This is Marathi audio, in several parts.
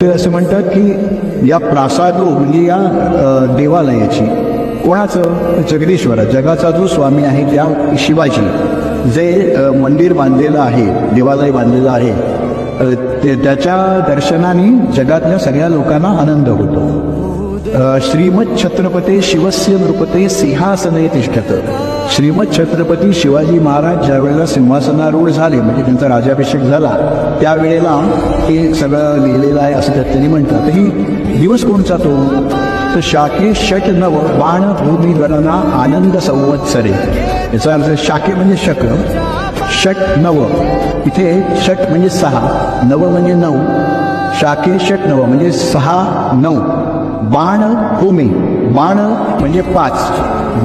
ते असं म्हणतात की या प्रासाद म्हणजे या देवालयाची कोणाचं? जगदीश्वर जगाचा जो स्वामी आहे त्या शिवाजी. जे मंदिर बांधलेलं आहे देवालय बांधलेलं आहे ते त्याच्या दर्शनाने जगातल्या सगळ्या लोकांना आनंद होतो. श्रीमद छत्रपती शिवस्य नृपते सिंहासने तिष्ठत. श्रीमद छत्रपती शिवाजी महाराज ज्या वेळेला सिंहासनारूढ झाले म्हणजे त्यांचा राजाभिषेक झाला त्यावेळेला हे सगळं लिहिलेलं आहे असं त्यात त्यांनी म्हणतात ही दिवस कोणचा तो? तर शाके षट नव बाण भूमी गणना आनंद संवत्सरे. याचा अर्थ शाके म्हणजे शक षट नव. इथे षट म्हणजे सहा नव म्हणजे नऊ शाके षट नव म्हणजे सहा नऊ. बाण भूमी. बाण म्हणजे पाच.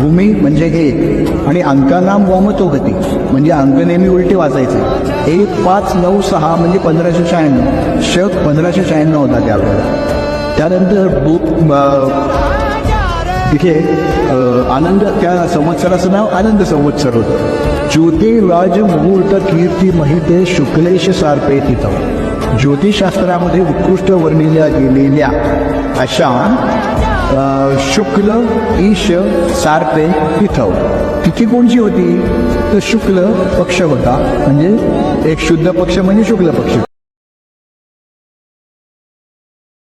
भूमी म्हणजे एक. आणि अंकानाम वमतो गती. म्हणजे अंक नेहमी उलटे वाचायचे. एक पाच नऊ सहा म्हणजे पंधराशे शहाण्णव. शक पंधराशे शहाण्णव होता त्यावेळेला. त्यानंतर भू तिथे आनंद त्या संवत्सराचं नाव आनंद संवत्सर होतं. ज्योतिराज मुहूर्त कीर्ती महिते शुक्लेश सारपे तिथं. ज्योतिषशास्त्रामध्ये उत्कृष्ट वर्णिल्या गेलेल्या अशा शुक्ल ईश सारपे तिथव तिथी कोणची होती? तर शुक्ल पक्ष होता. म्हणजे एक शुद्ध पक्ष म्हणजे शुक्ल पक्ष.